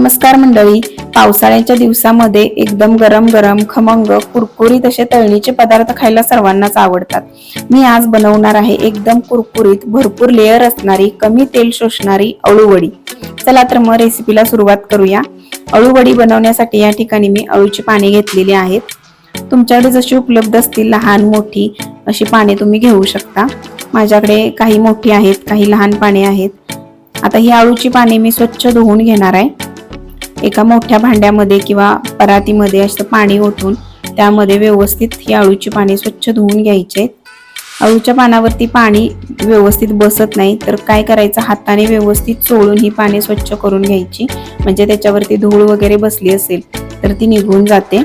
नमस्कार मंडळी. पावसाळ्याच्या दिवसामध्ये एकदम गरम गरम खमंग कुरकुरीत असे तळणीचे पदार्थ खायला सर्वांनाच आवडतात. मी आज बनवणार आहे एकदम कुरकुरीत भरपूर लेअर असणारी कमी तेल शोषणारी अळूवडी. चला तर मग रेसिपीला सुरुवात करूया. अळूवडी बनवण्यासाठी या ठिकाणी मी अळूची पाने घेतलेली आहेत. तुमच्याकडे जशी उपलब्ध असतील लहान मोठी अशी पाने तुम्ही घेऊ शकता. माझ्याकडे काही मोठी आहेत काही लहान पाने आहेत. आता ही आळूची पाने मी स्वच्छ धुवून घेणार आहे. एका मोठ्या भांड्यामध्ये किंवा परातीमध्ये असं पाणी ओतून त्यामध्ये व्यवस्थित ही आळूची पाने स्वच्छ धुवून घ्यायचे. अळूच्या पानावरती पाणी व्यवस्थित बसत नाही तर काय करायचं? हाताने व्यवस्थित चोळून ही पाने स्वच्छ करून घ्यायची. म्हणजे त्याच्यावरती धूळ वगैरे बसली असेल तर ती निघून जाते.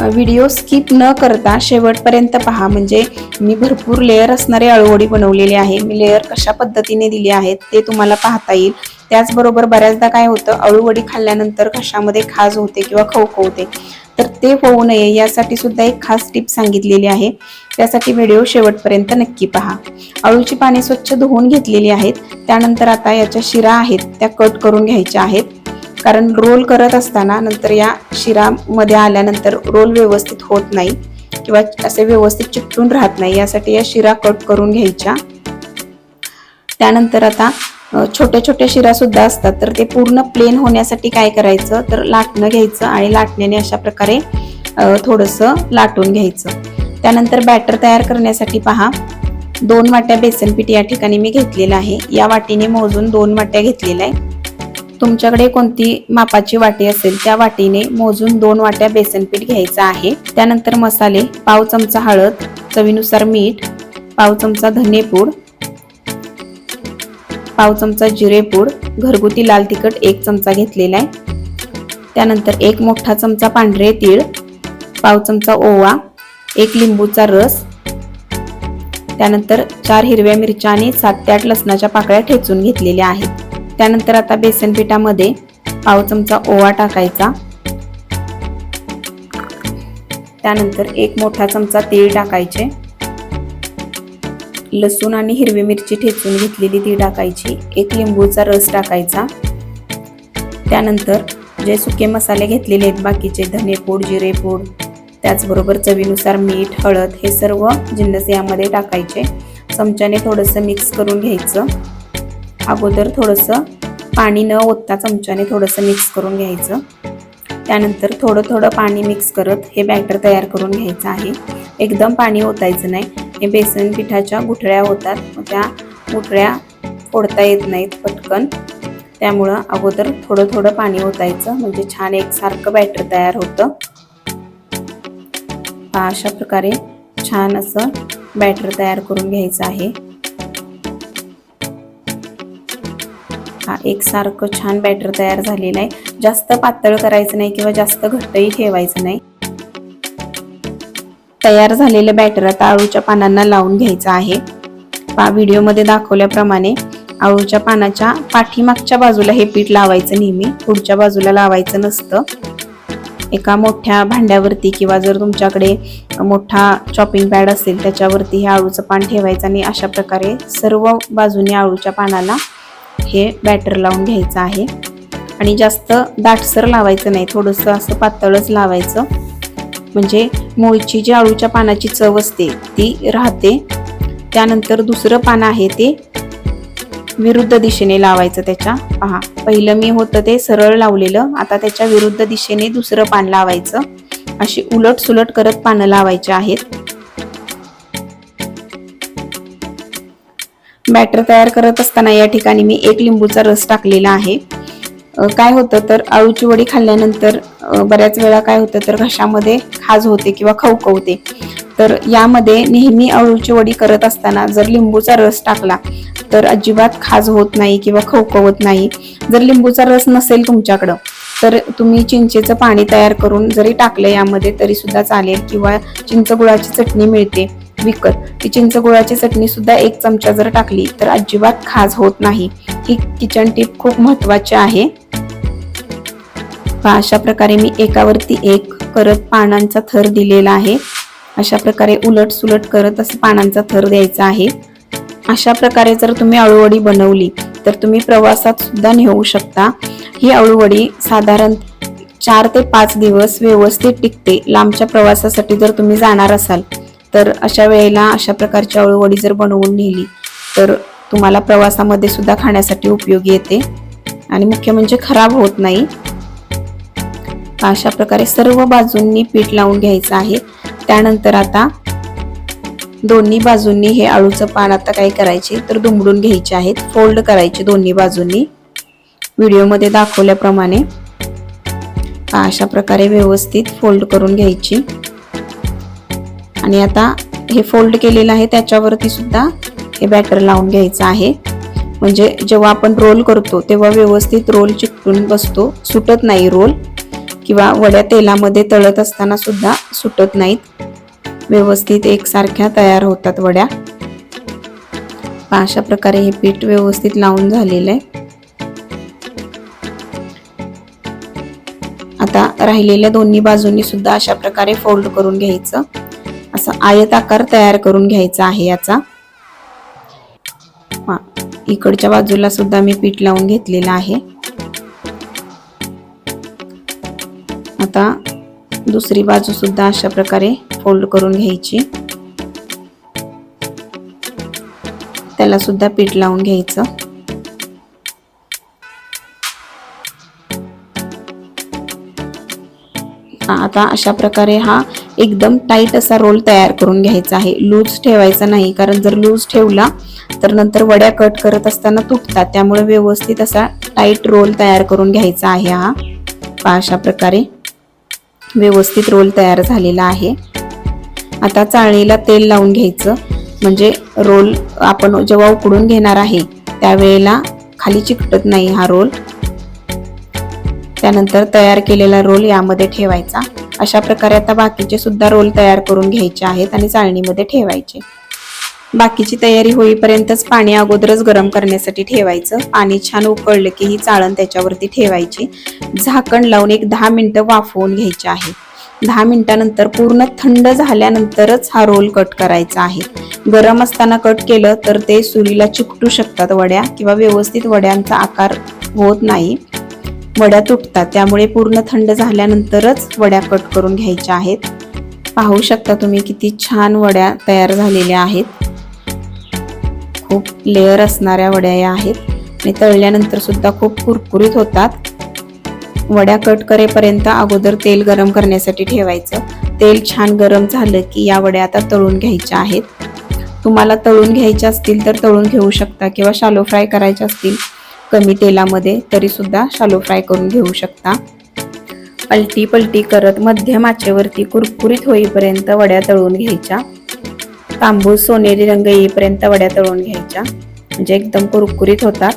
व्हिडिओ स्किप न करता शेवटपर्यंत पहा. म्हणजे मी भरपूर लेअर असणारे अळूवडी बनवलेली आहे. मी लेअर कशा पद्धतीने दिली आहेत ते तुम्हाला पाहता येईल. त्याचबरोबर बऱ्याचदा काय होतं अळूवडी खाल्ल्यानंतर घशामध्ये खाज होते किंवा खवखवते तर ते होऊ नये यासाठी सुद्धा एक खास टिप सांगितलेली आहे. त्यासाठी व्हिडिओ शेवटपर्यंत नक्की पहा. अळूची पाने स्वच्छ धुवून घेतलेली आहेत. त्यानंतर आता याच्या शिरा आहेत त्या कट करून घ्यायच्या आहेत. कारण रोल करत असताना नंतर या शिरामध्ये आल्यानंतर रोल व्यवस्थित होत नाही किंवा असे व्यवस्थित चिकटून राहत नाही. यासाठी या शिरा कट करून घ्यायच्या. त्यानंतर आता छोट्या छोट्या शिरा सुद्धा असतात. तर ते पूर्ण प्लेन होण्यासाठी काय करायचं? तर लाटणं घ्यायचं आणि लाटण्याने अशा प्रकारे थोडंसं लाटून घ्यायचं. त्यानंतर बॅटर तयार करण्यासाठी पहा. दोन वाट्या बेसन पीठ या ठिकाणी मी घेतलेलं आहे. या वाटीने मोजून दोन वाट्या घेतलेल्या आहे. तुमच्याकडे कोणती मापाची वाटी असेल त्या वाटीने मोजून दोन वाट्या बेसन पीठ घ्यायचं आहे. त्यानंतर मसाले पाव चमचा हळद चवीनुसार मीठ पाव चमचा धनेपूड पाव चमचा जिरेपूड घरगुती लाल तिखट एक चमचा घेतलेला आहे. त्यानंतर एक मोठा चमचा पांढरे तीळ पाव चमचा ओवा एक लिंबूचा रस त्यानंतर चार हिरव्या मिरच्या आणि सात ते आठ लसणाच्या पाकळ्या ठेचून घेतलेल्या आहेत. त्यानंतर आता बेसन पिठामध्ये पाव चमचा ओवा टाकायचा. त्यानंतर एक मोठा चमचा तीळ टाकायचे. लसूण आणि हिरवी मिरची ठेचून घेतलेली ती टाकायची. एक लिंबूचा रस टाकायचा. त्यानंतर जे सुके मसाले घेतलेले आहेत बाकीचे धनेपूड जिरेपूड त्याचबरोबर चवीनुसार मीठ हळद हे सर्व जिन्नस यामध्ये टाकायचे. चमच्याने थोडंसं मिक्स करून घ्यायचं. अगोदर थोडंसं पाणी न ओतता चमच्याने थोडंसं मिक्स करून घ्यायचं. त्यानंतर थोडं थोडं पाणी मिक्स करत हे बॅटर तयार करून घ्यायचं आहे. एकदम पाणी ओतायचं नाही. हे बेसन पिठाच्या गुठळ्या होतात. मग त्या गुठळ्या फोडता येत नाहीत पटकन. त्यामुळं अगोदर थोडं थोडं पाणी ओतायचं. म्हणजे छान एकसारखं बॅटर तयार होतं. अशा प्रकारे छान असं बॅटर तयार करून घ्यायचं आहे. हा एकसारखं छान बॅटर तयार झालेलं आहे. जास्त पातळ करायचं नाही किंवा जास्त घट्टही ठेवायचं नाही. तयार झालेलं बॅटर आता आळूच्या पानांना लावून घ्यायचं आहे. पा व्हिडिओमध्ये दाखवल्याप्रमाणे आळूच्या पानाच्या पाठीमागच्या बाजूला हे पीठ लावायचं नेहमी पुढच्या बाजूला लावायचं नसतं. एका मोठ्या भांड्यावरती किंवा जर तुमच्याकडे मोठा चॉपिंग पॅड असेल त्याच्यावरती हे आळूचं पान ठेवायचं आणि अशा प्रकारे सर्व बाजूने आळूच्या पानाला हे बॅटर लावून घ्यायचं आहे. आणि जास्त दाटसर लावायचं नाही थोडंसं असं पातळच लावायचं. म्हणजे मूळची जी आळूच्या पानाची चव असते ती राहते. त्यानंतर दुसरं पान आहे ते विरुद्ध दिशेने लावायचं त्याच्या. पहा पहिलं मी होतं ते सरळ लावलेलं आता त्याच्या विरुद्ध दिशेने दुसरं पान लावायचं. अशी उलट सुलट करत पानं लावायची आहेत. बॅटर तयार करत असताना या ठिकाणी मी एक लिंबूचा रस टाकलेला आहे. काय होतं तर आळूची वडी खाल्ल्यानंतर बऱ्याच वेळा काय होतं तर घशामध्ये खाज होते किंवा खवखवते तर यामध्ये नेहमी अळूची वडी करत असताना जर लिंबूचा रस टाकला तर अजिबात खाज होत नाही किंवा खवखवत नाही. जर लिंबूचा रस नसेल तुमच्याकडं तर तुम्ही चिंचेचं पाणी तयार करून जरी टाकलं यामध्ये तरी सुद्धा चालेल किंवा चिंच गुळाची चटणी मिळते. विकत. ती चिंच चटणी सुद्धा एक चमचा जर टाकली तर अजिबात खाज होत नाही. ही किचन टिप खूप महत्वाची आहे. अशा प्रकारे मी एकावरती एक करत पानांचा थर दिलेला आहे. अशा प्रकारे उलट सुलट करत असं पानांचा थर द्यायचा आहे. अशा प्रकारे जर तुम्ही अळूवडी बनवली तर तुम्ही प्रवासात सुद्धा नेऊ शकता. ही अळूवडी साधारण चार ते पाच दिवस व्यवस्थित टिकते. लांबच्या प्रवासासाठी जर तुम्ही जाणार असाल तर अशा वेळेला अशा प्रकारची अळूवडी जर बनवून नेली तर तुम्हाला प्रवासामध्ये सुद्धा खाण्यासाठी उपयोगी येते. आणि मुख्य म्हणजे खराब होत नाही. अशा प्रकारे सर्व बाजूंनी पीठ लावून घ्यायचं आहे. त्यानंतर आता दोन्ही बाजूंनी हे आळूचं पान आता काय करायचे तर दुमडून घ्यायचे आहेत. फोल्ड करायचे दोन्ही बाजूंनी. व्हिडिओमध्ये दाखवल्याप्रमाणे अशा प्रकारे व्यवस्थित फोल्ड करून घ्यायची. आणि आता हे फोल्ड केलेलं आहे त्याच्यावरती सुद्धा हे बॅटर लावून घ्यायचं आहे. म्हणजे जेव्हा आपण रोल करतो तेव्हा व्यवस्थित रोल चिकटून बसतो सुटत नाही रोल किंवा वड्या तेलामध्ये तळत असताना सुद्धा सुटत नाहीत. व्यवस्थित एकसारख्या तयार होतात वड्या. अशा प्रकारे हे पीठ व्यवस्थित लावून झालेलं आहे. आता राहिलेल्या दोन्ही बाजूंनी सुद्धा अशा प्रकारे फोल्ड करून घ्यायचं. असा आयत आकार तयार करून घ्यायचा आहे याचा. इकडच्या बाजूला सुद्धा मी पीठ लावून घेतलेलं आहे. आता दुसरी बाजू सुद्धा अशा प्रकारे फोल्ड करून घ्यायची. त्याला सुद्धा पीठ लावून घ्यायचं. आता अशा प्रकारे हा एकदम टाईट असा रोल तयार करून घ्यायचा आहे. लूज ठेवायचा नाही कारण जर लूज ठेवला तर नंतर वड्या कट करत असताना तुटतात. त्यामुळे व्यवस्थित असा टाईट रोल तयार करून घ्यायचा आहे हा. अशा प्रकारे व्यवस्थित रोल तयार झालेला आहे. आता चाळणीला तेल लावून घ्यायचं. म्हणजे रोल आपण जेव्हा उकडून घेणार आहे त्यावेळेला खाली चिकटत नाही हा रोल त्यानंतर तयार केलेला रोल यामध्ये ठेवायचा. अशा प्रकारे आता बाकीचे सुद्धा रोल तयार करून घ्यायचे आहेत आणि चाळणीमध्ये ठेवायचे. बाकीची तयारी होईपर्यंतच पाणी अगोदरच गरम करण्यासाठी ठेवायचं. पाणी छान उकळलं की ही चाळण त्याच्यावरती ठेवायची. झाकण लावून एक दहा मिनिटं वाफवून घ्यायचे आहे. दहा मिनिटानंतर पूर्ण थंड झाल्यानंतरच हा रोल कट करायचा आहे. गरम असताना कट केलं तर ते सुरीला चिकटू शकतात वड्या किंवा व्यवस्थित वड्यांचा आकार होत नाही. वड्या तुटतात. त्यामुळे पूर्ण थंड झाल्यानंतरच वड्या कट करून घ्यायच्या आहेत. पाहू शकता तुम्ही किती छान वड्या तयार झालेल्या आहेत. खूप लेअर असणाऱ्या वड्या या आहेत. आणि तळल्यानंतर सुद्धा खूप कुरकुरीत होतात. वड्या कट करेपर्यंत अगोदर तेल गरम करण्यासाठी ठेवायचं. तेल छान गरम झालं की या वड्या आता तळून घ्यायच्या आहेत. तुम्हाला तळून घ्यायच्या असतील तर तळून घेऊ शकता किंवा शालो फ्राय करायच्या असतील कमी तेलामध्ये तरीसुद्धा शालो फ्राय करून घेऊ शकता. पलटी पलटी करत मध्यम आचेवरती कुरकुरीत होईपर्यंत वड्या तळून घ्यायच्या. तांबूस सोनेरी रंग येईपर्यंत वड्या तळून घ्यायच्या. म्हणजे एकदम कुरकुरीत होतात.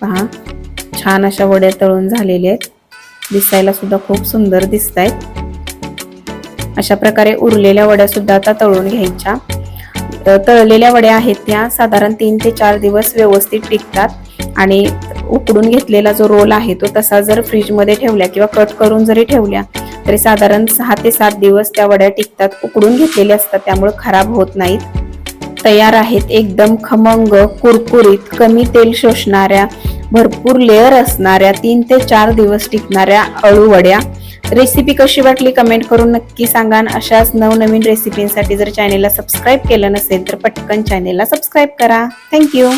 पहा छान अशा वड्या तळून झालेल्या आहेत. दिसायला सुद्धा खूप सुंदर दिसत आहेत अशा प्रकारे उरलेल्या वड्या सुद्धा आता तळून घ्यायच्या. तळलेल्या वड्या आहेत त्या साधारण तीन ते चार दिवस व्यवस्थित टिकतात. आणि उकडून घेतलेला जो रोल आहे तो तसा जर फ्रीजमध्ये ठेवल्या किंवा कट करून जरी ठेवल्या तरी साधारण सहा ते सात दिवस त्या वड्या टिकतात उकडून घेतलेल्या असतात त्यामुळे खराब होत नाहीत. तयार आहेत एकदम खमंग कुरकुरीत कमी तेल शोषणाऱ्या भरपूर लेअर असणाऱ्या तीन ते चार दिवस टिकणाऱ्या अळू वड्या. रेसिपी कशी वाटली कमेंट करून नक्की सांगा अशाच नवनवीन रेसिपींसाठी जर चॅनेलला सबस्क्राईब केलं नसेल तर पटकन चॅनेलला सबस्क्राईब करा. थँक्यू